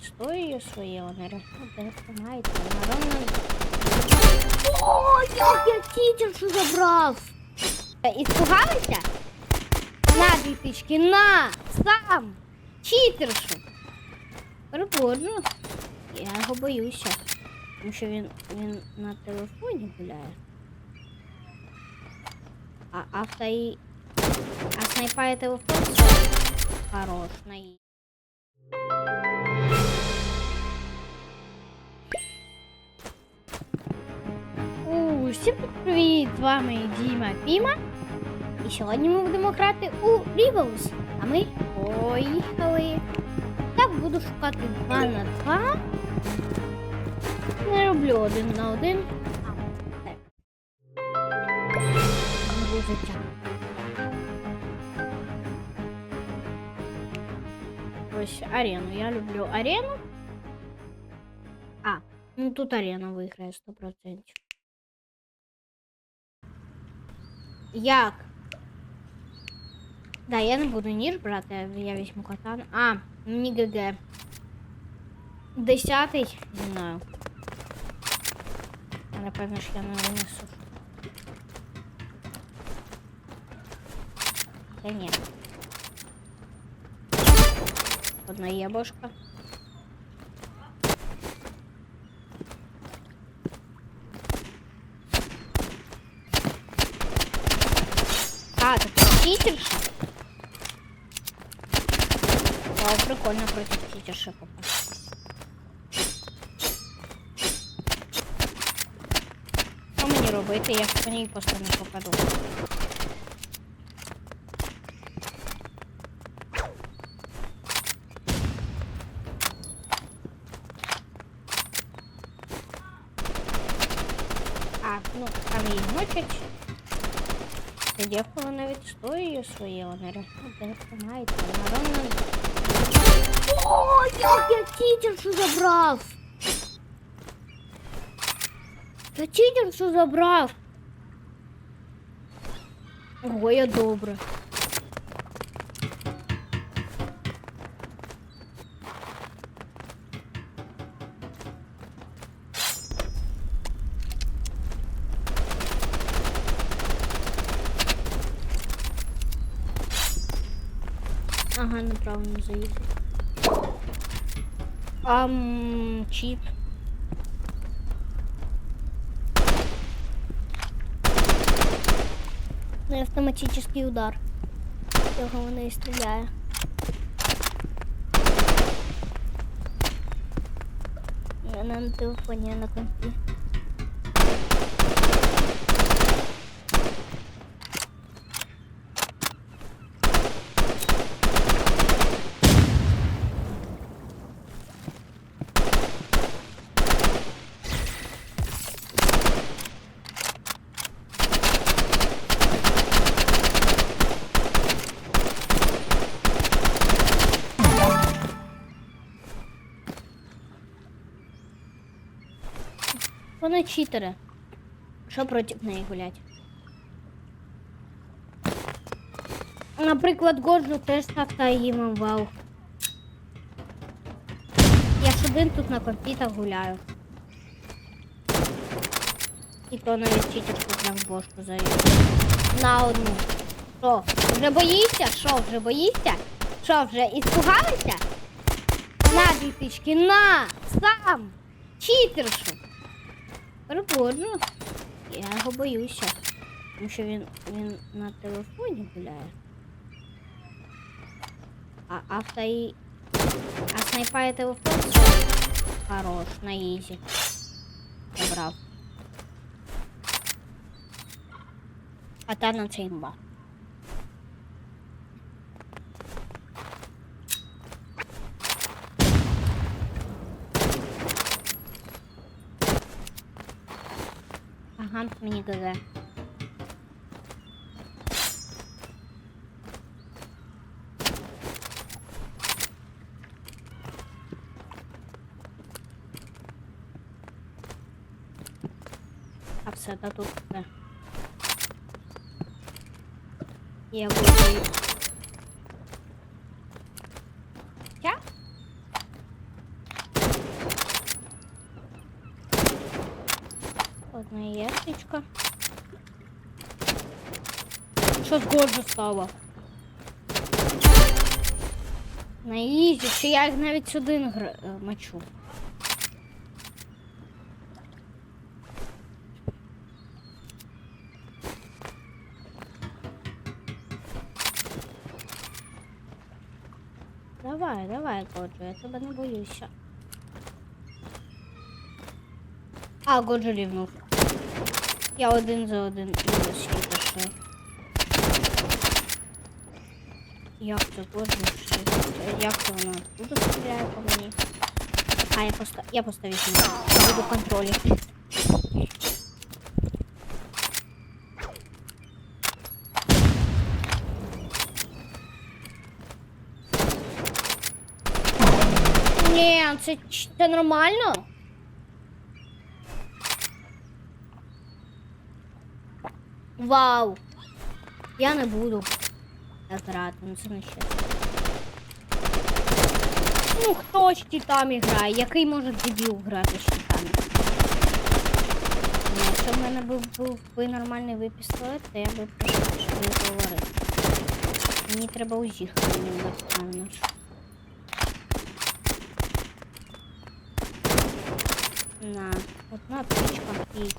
відстоює своє, вони розпомагають. О, як я тітершу забрав! Іспугалися? На дві тички, на! Сам! Читершу! Прикольно. Я його боюся. Тому що він, він на телефоні гуляє. А авто і... А снайпає телефон хорош. На... і- У, всім привіт! З вами Діма Піма. І сьогодні ми будемо грати у Rivals. А ми поїхали. Так, буду шукати 2 на 2. Не роблю один на один. А, так. Нове життя. Ось арену. Я люблю арену. А, ну тут арена виграє 100%. Як? Да, я не буду ніж брати, я візьму катан. А, мені ГГ. Десятий, не знаю. А напевно, що я не винесу. Та ні. Одна єбошка. Читерша? Вау, прикольно против читерши попасть. Що мені робити, я по ній просто не попаду. відстоює своє, вона допомагається. Вона ровно... О, як я тітершу забрав! Я тітершу забрав! Ого, я добре. Неправильно заїхав. Ам, чіп. Ну, автоматический удар. Цього вона і стріляє. Вона на телефоні, а на компі. Вони читери. Що проти неї гулять? Наприклад, Годжу теж так та її вау. Я ж один тут на компітах гуляю. І то навіть читерку прям в бошку заїду. На одну. Що, вже боїшся? Що, вже боїшся? Що, вже іспугалися? На дві на! Сам! Читершу! Прикольно. Я його боюся. Тому що він, він на телефоні гуляє. А авто і... А снайпає телефон хорош, на ізі. Забрав. А та на це імба. Ага, мені ГГ. А все, та тут все. Я буду. Я? Одна яєчка. Що з стало? На ізі, що я їх навіть сюди е, мочу. Давай, давай, Годжо, я тебе не боюся. А, Годжо рівнув. Я один за один мінус ще пішов. Як це Годжо? ще? Як це воно тут стріляє по мені? А, я просто я просто візьму. Я буду контролі. Ні, це, ч- це нормально? Вау! Я не буду грати, ну це не ще. Ну хто з тітами грає? Який може дебіл грати з тітами? Ну, якщо в мене був, був би нормальний випістолет, то я би просто що говорив. Мені треба уїхати, мені напевно. На, одна птичка і...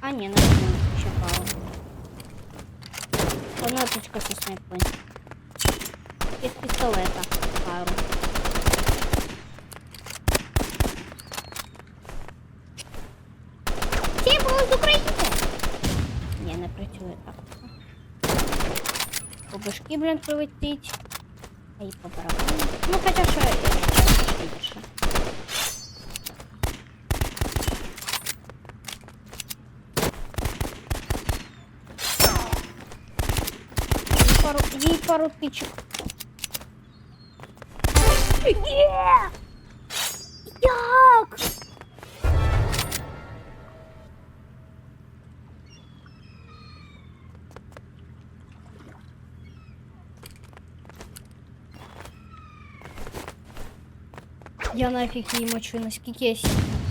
А, ні, не одна пару. Одна птичка со снайпи. Із пістолета пару. Всі були з України! Не працює так. По башки, блін, прилетить. А і по барабану. Ну, хоча що, я ще. Пару, їй пару тичок. Є! Як? Я нафіг її мочу, наскільки я сильна.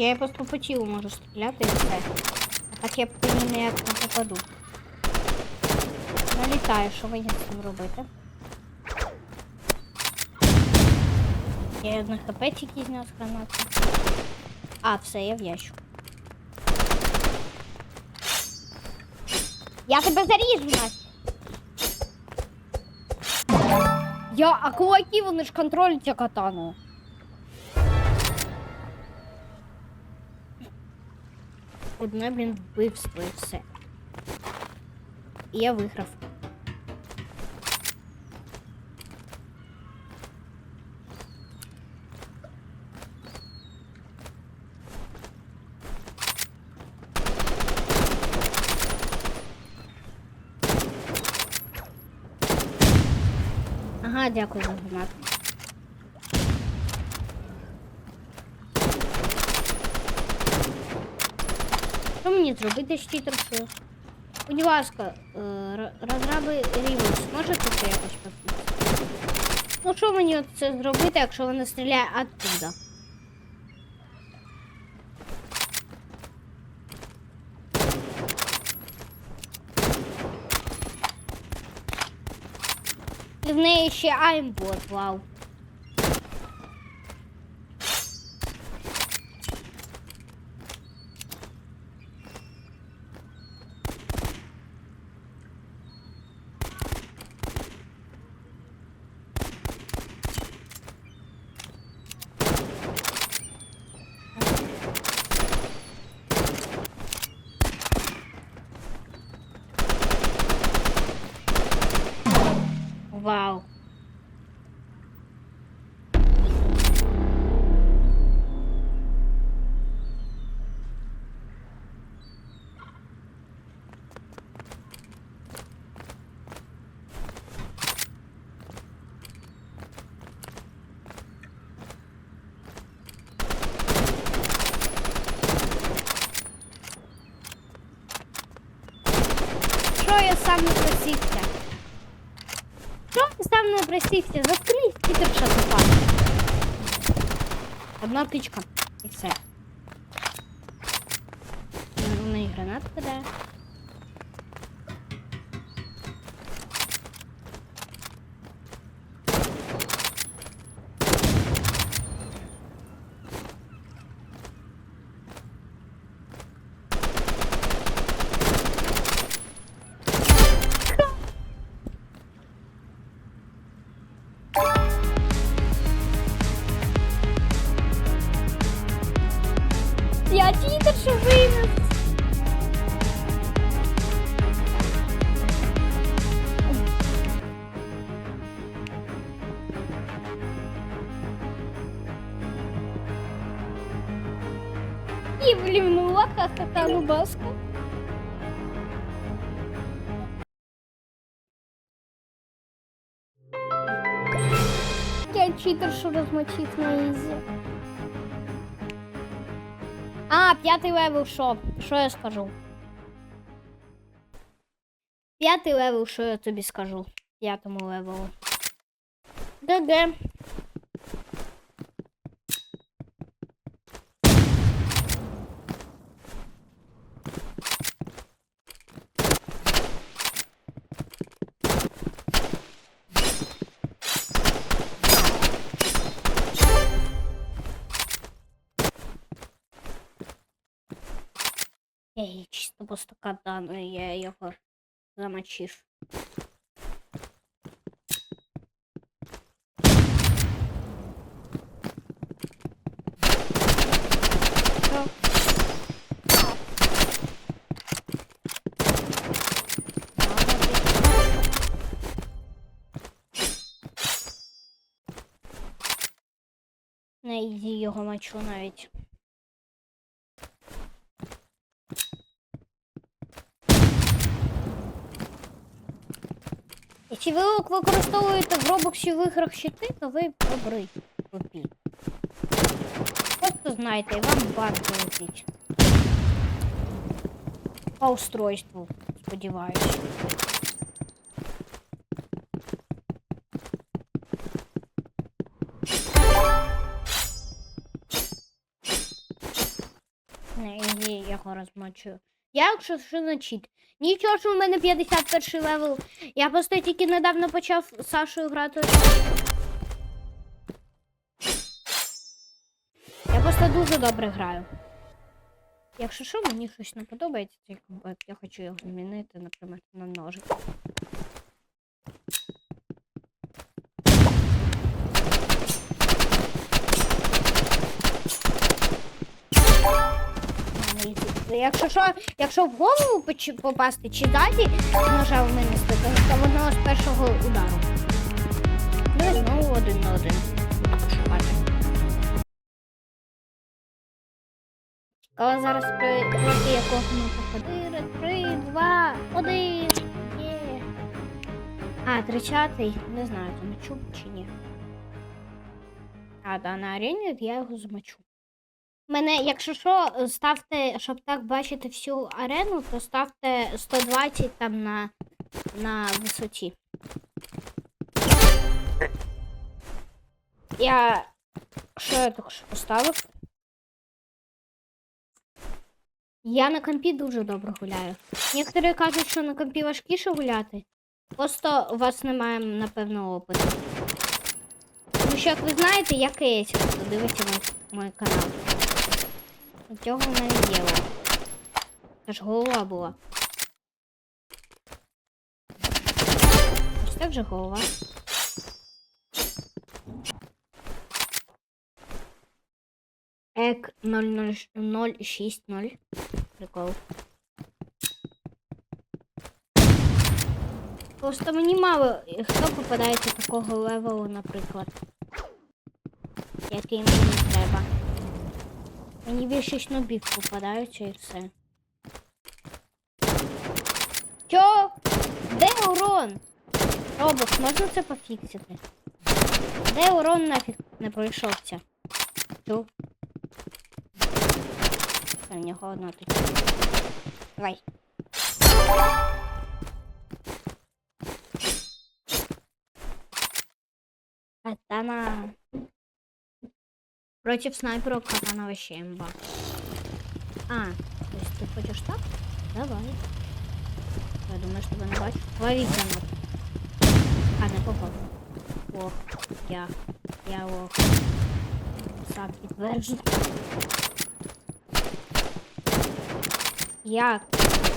Я просто по тілу можу стріляти і все. А так я по ній ніяк не попаду. Налітаю, що мені з цим робити? Я одне хп тільки зняв з гранати. А, все, я в ящик. Я тебе заріжу, Настя. Я, а кулаки, вони ж контролюють ця катану. Одне, блін, вбивство і все. І я виграв. Ага, дякую за гранату. Зробити з читершою? Будь ласка, е, розраби рівень, можете це якось підписати? Ну що мені це зробити, якщо вона стріляє оттуда? І в неї ще аймбот. Вау. Я сам не просився? Що я сам не просився? Заткнись, Пітерша тупа. Одна птичка. Я читер, що винес. І влівнула ха-ха-ха лубаска. Я читер, що розмочив на ізі. А, п'ятий левел що? Що я скажу? П'ятий левел, що я тобі скажу? П'ятому левелу. ГГ. Я чисто просто катану, я його замочив. Що? На його мочу навіть. Якщо ви використовуєте в робоксі в іграх щити, то ви добрий тупі. Просто знайте, і вам бан полетить. По устройству, сподіваюсь. Не, я його розмочую. Я якщо що на чіт. Нічого, що в мене 51 левел. Я просто тільки недавно почав з Сашою грати. Я просто дуже добре граю. Якщо що, мені щось не подобається, я хочу його змінити, наприклад, на ножик. Якщо що, якщо в голову попасти чи ззаді ножа винести, то, то воно з першого удару. Ну і знову один на один. Шукати. Зараз проти якого ми походили. Три, два, один. Є. А, тридцятий. Не знаю, замочу чи ні. А, да, на арені я його замочу. Мене, якщо що, ставте, щоб так бачити всю арену, то ставте 120 там на, на висоті. Я. Що я так що поставив? Я на компі дуже добре гуляю. Некоторі кажуть, що на компі важкіше гуляти. Просто у вас немає, напевно, опиту. Тому що, як ви знаєте, я кейс, хто дивиться мій, мій канал. Цього в мене діло. Це ж голова була. Ось так же голова. Ек 00060. Прикол. Просто мені мало хто попадається такого левелу, наприклад. Який мені треба. Мені більше шнобів попадаються і все. Чо? Де урон? Робот, можна це пофіксити? Де урон нафіг не пройшовся? Ту. Це в нього одна тут. Давай. Атана. Против снайпера катана вообще имба. А, то есть ты хочешь так? Давай. Я думаю, что не бачу. Лови гранат. А, не попав. Ох, я. Я ох. Сам підтверджу. Як?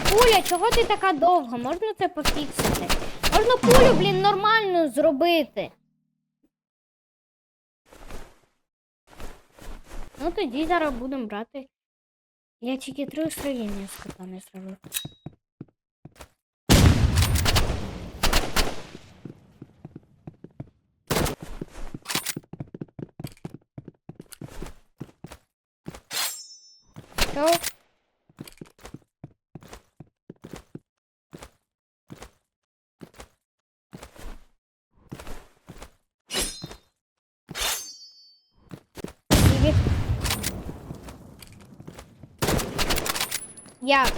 Пуля, чого ти така довга? Можна це пофіксити? Можна пулю, блін, нормально зробити. Ну тоді зараз будемо брати. Я тільки три устроєння з кота не зробив. Що? Привіт. Як?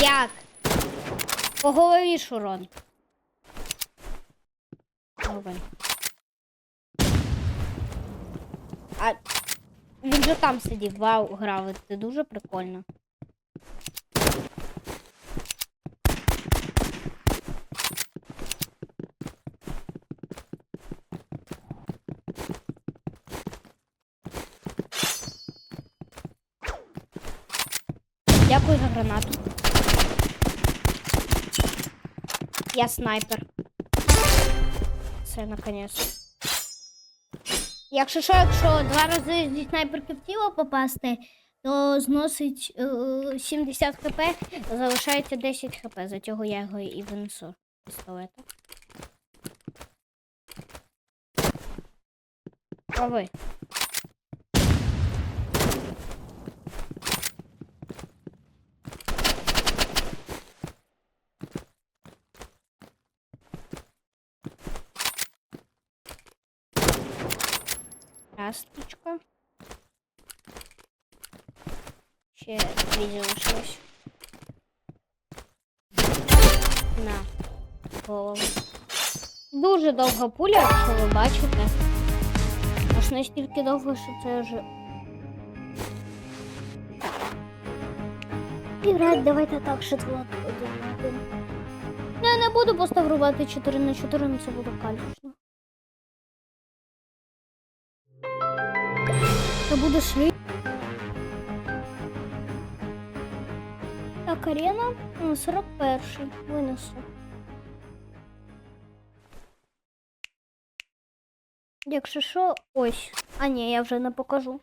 Як? По голові шурон. Добре. А він же там сидів, вау, грав, це дуже прикольно. Дякую за гранату. Я снайпер. Це наконець. Якщо що, якщо два рази зі снайперки в тіло попасти, то зносить е, 70 хп, залишається 10 хп. За цього я його і винесу пістолета. А ви? Расточка. Ще дві залишилось. На голову. Дуже довга пуля, якщо ви бачите. Аж настільки довго, що це вже. Іграть, давайте так, шотлот один. Я не буду поставрувати 4 на 4, але це буде калічно. Це. Так, арена ну, 41 винесу. Якщо що, ось. А ні, я вже не покажу.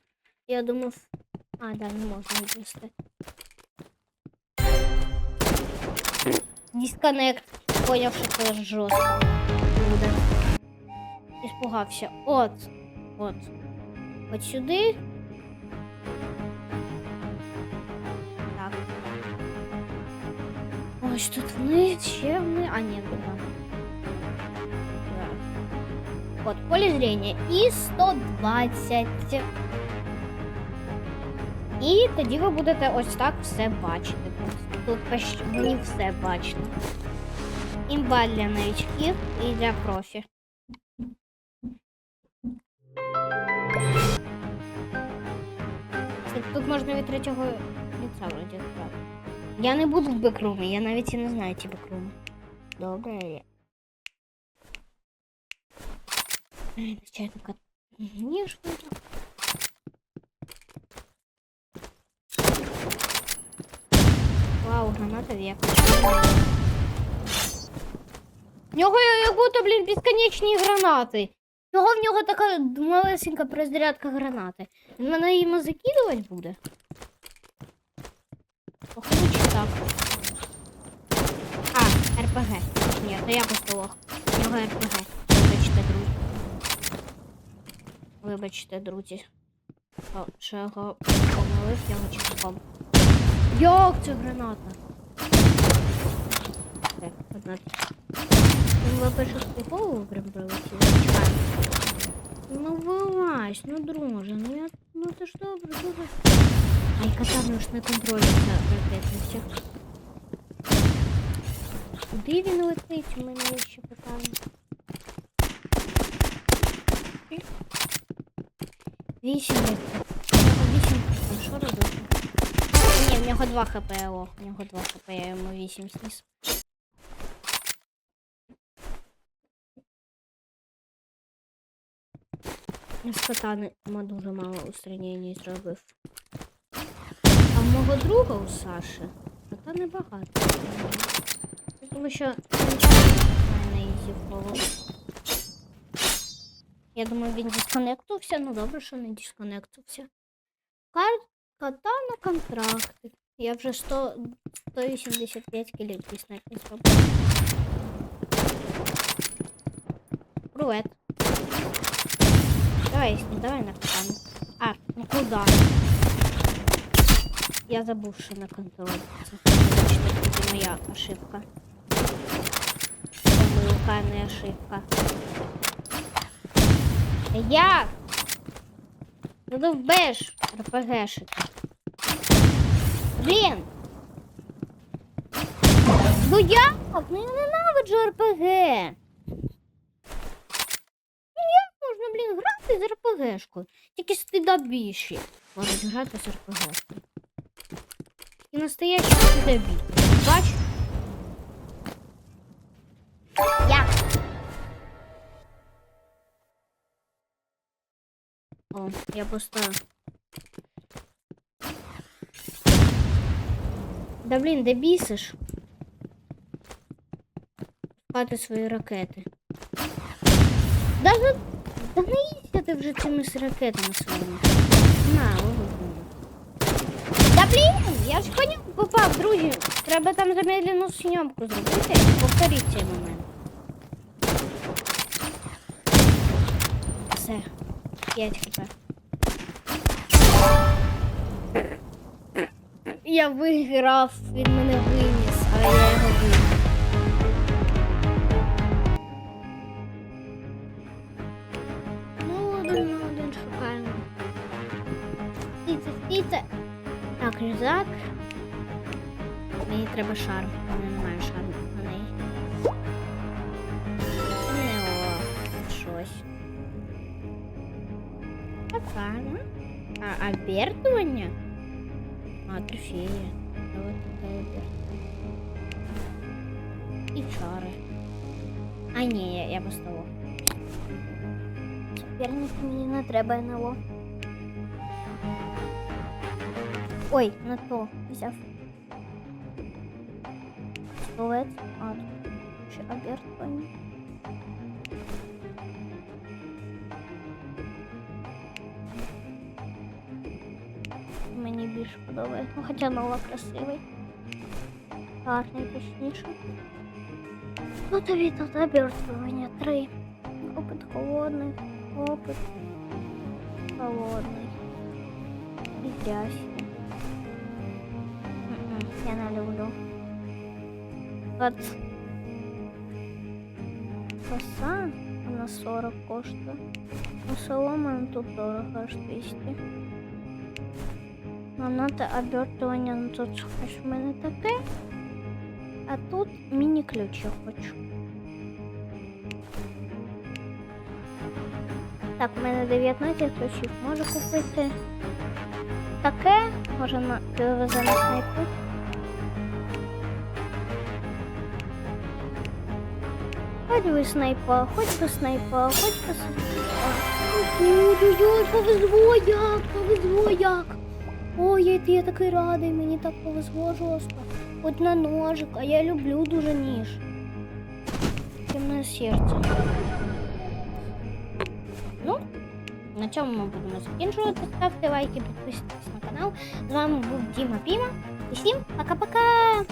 Я думав. А, да, не можна віднести. Дисконнект. Поняв, що це жорстко буде. Іспугався. От. От. От сюди. Ось тут вниз, ще вниз. А, ні, да. От, поле зрення. І 120. І тоді ви будете ось так все бачити. Тут почти мені все бачно. Імба для новичків і для профі. Тут можна від третього лица вроді грати. Я не буду в бекрумі, я навіть і не знаю ці бекруми. Добре. Ай, начальника. Ні. Вау, граната век. В нього як будто, блін, безконечні гранати. Чого в нього така малесенька перезарядка гранати? Він мене їм закидувати буде? Походу так. А, РПГ. Ні, то я просто лох. В нього РПГ. Вибачте, друзі. Вибачте, друзі. О, Що я його помилив, я його чіпком. Як це граната? Так, одна. Він випише з голову прям прилетів. Чекай. Ну вилазь, ну друже, ну я. Ну ти ж добре, добре. Ай, катарно ж не контролюється ракетниця. Куди він летить? У мене є ще питання. Вісім. Вісім. Що робити? Ні, в нього 2 хп, о, в нього 2 хп, я йому 8 сніс. З катани ма дуже мало устранення зробив. А в мого друга у Саші катани багато. Тому що не ізі фоло. Я думаю, він дисконектувався. Ну добре, що не дисконектувався. Кар... Кота на контракти. Я вже 100... 185 кілів піснять не спробував. Привет. Давай, давай на катану. А, ну куда? Я забув, що на контроль. Це моя ошибка. Помилка, не ошибка. Як? Задовбеш РПГшити. Блін! Ну? Ну я ненавиджу РПГ. Ну як можна, блін, грати з РПГшкою? Тільки стида більші. Можуть грати з РПГшкою. І настоящий стидобі. Бач? Як? О, я просто... Да блін, де бісиш? Спати свої ракети. Да, да, да не їдься ти вже цими с ракетами своїми. На, лови. Да блін, я ж поняв попав, друзі. Треба там замедлену зйомку зробити. Повторіть цей момент. Все. 5 хп. Я виграв, він мене виніс, а я його ні, я, я без того. Соперник мені не треба НЛО. Ой, на то взяв. Столець. А, тут ще обертування. Мені більше подобається. Ну, хоча нова красивий. Гарний точніше. Тобі тут обертування три. Опит холодний, опит холодний. І грязь. Я не люблю. От коса на 40 коштує. А солома тут дорого аж 200. Граната обертування, ну тут щось в мене таке. А тут міні-ключ я хочу. Так, у мене 19 ключів. Можу купити таке, може на перевезе на снайпу. Хоч би снайпа, хоч би снайпа, хоч би снайпа. Ой-ой-ой, повезло як, повезло як. Я такий радий, мені так повезло жорстко. От на ножик, а я люблю дуже ніж. Темне серце. Ну, на цьому ми будемо закінчувати. Ставте лайки, підписуйтесь на канал. З вами був Діма Піма. І всім пока-пока!